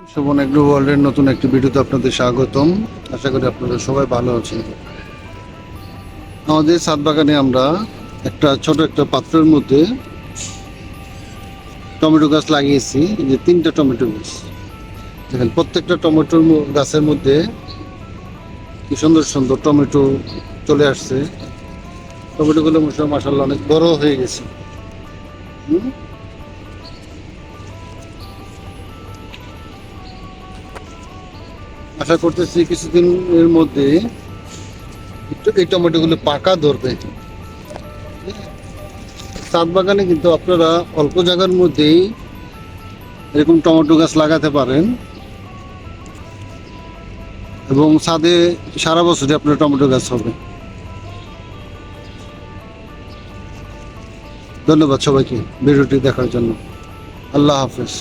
Sovan agro ওয়ার্ল্ডের নতুন একটি ভিডিওতে আপনাদের স্বাগতম। আশা করি আপনারা সবাই ভালো আছেন। আমাদের ছাদ বাগানে আমরা একটা ছোট একটা পাত্রের মধ্যে টমেটো গাছ লাগিয়েছি যে তিনটা টমেটো গাছ। দেখেন, প্রত্যেকটা টমেটোর গাছের মধ্যে কি সুন্দর সুন্দর টমেটো চলে আসছে। টমেটোগুলো মাসাল্লাহ অনেক বড় হয়ে গেছে। হুম? আশা করতেছি কিছুদিন এর মধ্যে একটু এই টমেটোগুলো পাকা ধরবে। ছাদ বাগানে কিন্তু আপনারা অল্প জায়গার মধ্যেই এরকম টমেটো গাছ লাগাতে পারেন। এবং ছাদে সারা বছরই আপনার টমেটো গাছ হবে। ধন্যবাদ সবাইকে, ভিডিওটি দেখার জন্য। আল্লাহ হাফেজ।